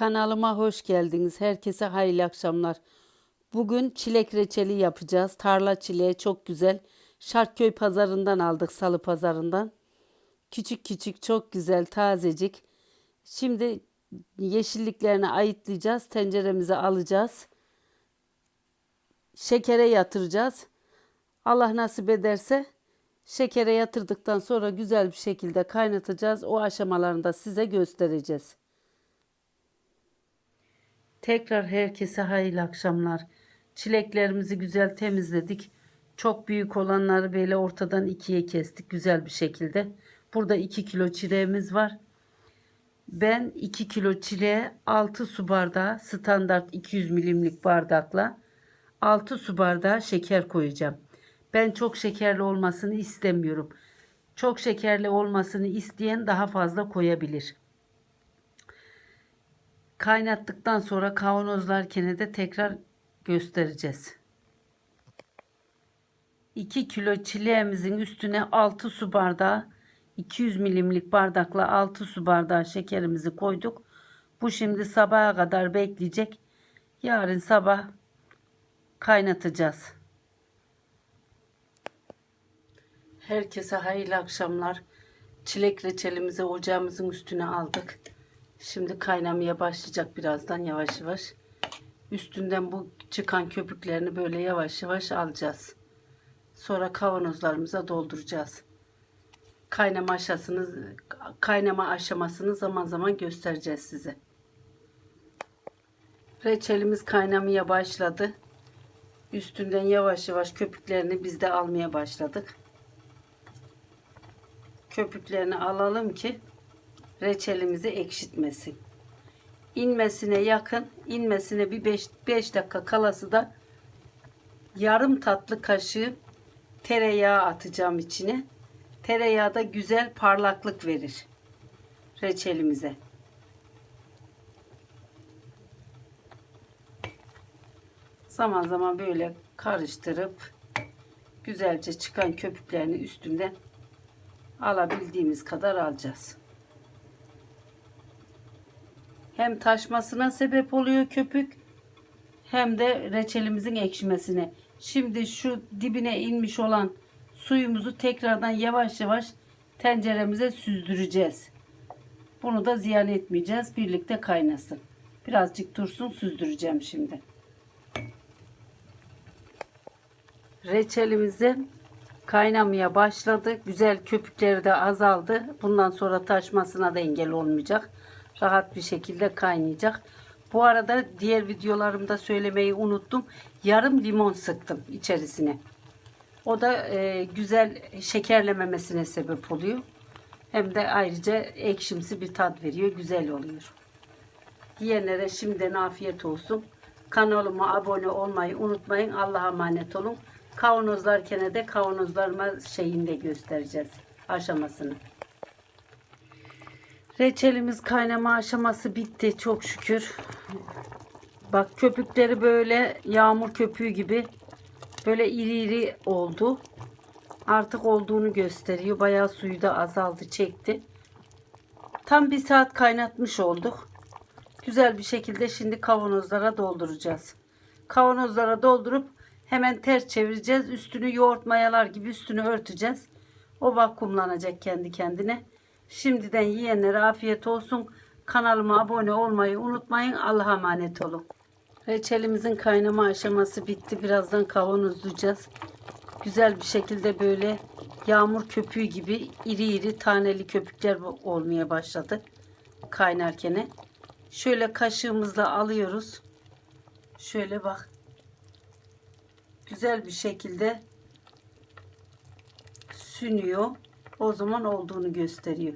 Kanalıma hoş geldiniz. Herkese hayırlı akşamlar. Bugün çilek reçeli yapacağız. Tarla çileği çok güzel. Şarkköy pazarından aldık, salı pazarından. Küçük küçük çok güzel, tazecik. Şimdi yeşilliklerini ayıtlayacağız. Tenceremize alacağız. Şekere yatıracağız. Allah nasip ederse şekere yatırdıktan sonra güzel bir şekilde kaynatacağız. O aşamalarını da size göstereceğiz. Tekrar herkese hayırlı akşamlar. Çileklerimizi güzel temizledik. Çok büyük olanları böyle ortadan ikiye kestik güzel bir şekilde. Burada 2 kilo çileğimiz var. Ben 2 kilo çileğe 6 su bardağı standart 200 milimlik bardakla 6 su bardağı şeker koyacağım. Ben çok şekerli olmasını istemiyorum. Çok şekerli olmasını isteyen daha fazla koyabilir. Kaynattıktan sonra kavanozlarken de tekrar göstereceğiz. 2 kilo çileğimizin üstüne 6 su bardağı 200 milimlik bardakla 6 su bardağı şekerimizi koyduk. Bu şimdi sabaha kadar bekleyecek. Yarın sabah kaynatacağız. Herkese hayırlı akşamlar. Çilek reçelimizi ocağımızın üstüne aldık. Şimdi kaynamaya başlayacak birazdan yavaş yavaş. Üstünden bu çıkan köpüklerini böyle yavaş yavaş alacağız. Sonra kavanozlarımıza dolduracağız. Kaynama aşamasını kaynama aşamasını zaman zaman göstereceğiz size. Reçelimiz kaynamaya başladı. Üstünden yavaş yavaş köpüklerini biz de almaya başladık. Köpüklerini alalım ki reçelimizi ekşitmesin. İnmesine yakın, inmesine bir 5 dakika kalası da yarım tatlı kaşığı tereyağı atacağım içine. Tereyağı da güzel parlaklık verir reçelimize. Zaman zaman böyle karıştırıp güzelce çıkan köpüklerini üstünden alabildiğimiz kadar alacağız. Hem taşmasına sebep oluyor köpük hem de reçelimizin ekşimesine. Şimdi şu dibine inmiş olan suyumuzu tekrardan yavaş yavaş tenceremize süzdüreceğiz. Bunu da ziyan etmeyeceğiz. Birlikte kaynasın. Birazcık dursun süzdüreceğim şimdi. Reçelimizi kaynamaya başladı. Güzel köpükleri de azaldı. Bundan sonra taşmasına da engel olmayacak. Rahat bir şekilde kaynayacak. Bu arada diğer videolarımda söylemeyi unuttum. Yarım limon sıktım içerisine. O da e, güzel şekerlememesine sebep oluyor. Hem de ayrıca ekşimsi bir tat veriyor. Güzel oluyor. Diyenlere şimdiden afiyet olsun. Kanalıma abone olmayı unutmayın. Allah'a emanet olun. Kavanozlarken de kavanozlarıma şeyinde göstereceğiz aşamasını. Reçelimiz kaynama aşaması bitti çok şükür. Bak köpükleri böyle yağmur köpüğü gibi böyle iri iri oldu. Artık olduğunu gösteriyor. Bayağı suyu da azaldı çekti. Tam bir saat kaynatmış olduk. Güzel bir şekilde şimdi kavanozlara dolduracağız. Kavanozlara doldurup hemen ters çevireceğiz. Üstünü yoğurt mayalar gibi üstünü örteceğiz. O vakumlanacak kendi kendine. Şimdiden yiyenlere afiyet olsun. Kanalıma abone olmayı unutmayın. Allah'a emanet olun. Reçelimizin kaynama aşaması bitti. Birazdan kavanozlayacağız. Güzel bir şekilde böyle yağmur köpüğü gibi iri iri taneli köpükler olmaya başladı. Kaynarken. Şöyle kaşığımızla alıyoruz. Şöyle bak. Güzel bir şekilde sünüyor. O zaman olduğunu gösteriyor.